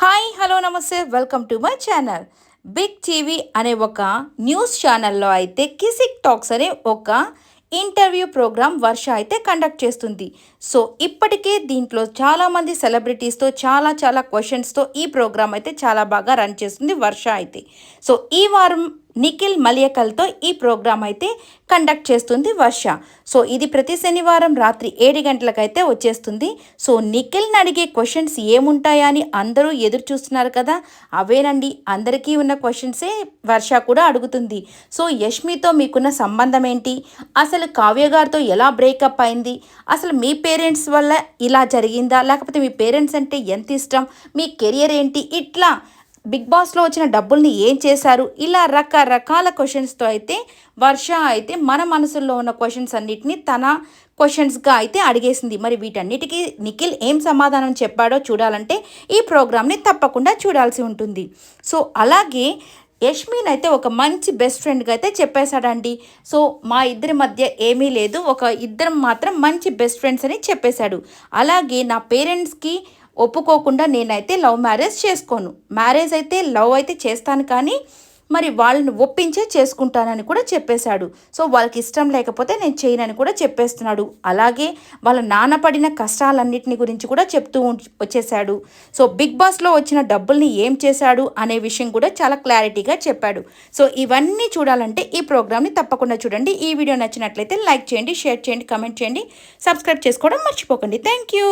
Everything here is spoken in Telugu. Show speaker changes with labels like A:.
A: Hi hello namaste welcome to my channel. Big TV అనే ఒక న్యూస్ ఛానల్లో అయితే కిసిక్ టాక్స్ అనే ఒక ఇంటర్వ్యూ ప్రోగ్రామ్ వర్ష అయితే కండక్ట్ చేస్తుంది. సో ఇప్పటికే దీంట్లో చాలామంది సెలబ్రిటీస్తో చాలా చాలా క్వశ్చన్స్తో ఈ ప్రోగ్రామ్ అయితే చాలా బాగా రన్ చేస్తుంది వర్ష అయితే. సో ఈ వారం నిఖిల్ మలియకల్తో ఈ ప్రోగ్రామ్ అయితే కండక్ట్ చేస్తుంది వర్ష. సో ఇది ప్రతి శనివారం రాత్రి ఏడు గంటలకైతే వచ్చేస్తుంది. సో నిఖిల్ని అడిగే క్వశ్చన్స్ ఏముంటాయా అని అందరూ ఎదురు చూస్తున్నారు కదా? అవేనండి. అందరికీ ఉన్న క్వశ్చన్సే వర్ష కూడా అడుగుతుంది. సో యష్మితో మీకున్న సంబంధం ఏంటి? అసలు కావ్య గారితో ఎలా బ్రేకప్ అయింది? అసలు మీ పేరెంట్స్ వల్ల ఇలా జరిగిందా? లేకపోతే మీ పేరెంట్స్ అంటే ఎంత ఇష్టం? మీ కెరియర్ ఏంటి? ఇట్లా బిగ్ బాస్లో వచ్చిన డబ్బుల్ని ఏం చేశారు? ఇలా రకరకాల క్వశ్చన్స్తో అయితే వర్ష అయితే మన మనసులో ఉన్న క్వశ్చన్స్ అన్నిటినీ తన క్వశ్చన్స్గా అయితే అడిగేసింది. మరి వీటన్నిటికీ నిఖిల్ ఏం సమాధానం చెప్పాడో చూడాలంటే ఈ ప్రోగ్రామ్ని తప్పకుండా చూడాల్సి ఉంటుంది. సో అలాగే యష్మిన్ అయితే ఒక మంచి బెస్ట్ ఫ్రెండ్గా అయితే చెప్పేశాడండి. సో మా ఇద్దరి మధ్య ఏమీ లేదు. ఒక ఇద్దరం మాత్రం మంచి బెస్ట్ ఫ్రెండ్స్ అని చెప్పేశాడు. అలాగే నా పేరెంట్స్కి ఒప్పుకోకుండా నేనైతే లవ్ మ్యారేజ్ చేసుకోను. మ్యారేజ్ అయితే లవ్ అయితే చేస్తాను కానీ మరి వాళ్ళని ఒప్పించే చేసుకుంటానని కూడా చెప్పేశాడు. సో వాళ్ళకి ఇష్టం లేకపోతే నేను చేయనని కూడా చెప్పేస్తున్నాడు. అలాగే వాళ్ళ నాన్న పడిన కష్టాలన్నింటిని గురించి కూడా చెప్తూ వచ్చేసాడు సో బిగ్ బాస్లో వచ్చిన డబ్బుల్ని ఏం చేశాడు అనే విషయం కూడా చాలా క్లారిటీగా చెప్పాడు. సో ఇవన్నీ చూడాలంటే ఈ ప్రోగ్రామ్ని తప్పకుండా చూడండి. ఈ వీడియో నచ్చినట్లయితే లైక్ చేయండి షేర్ చేయండి కమెంట్ చేయండి. సబ్స్క్రైబ్ చేసుకోవడం మర్చిపోకండి. Thank you.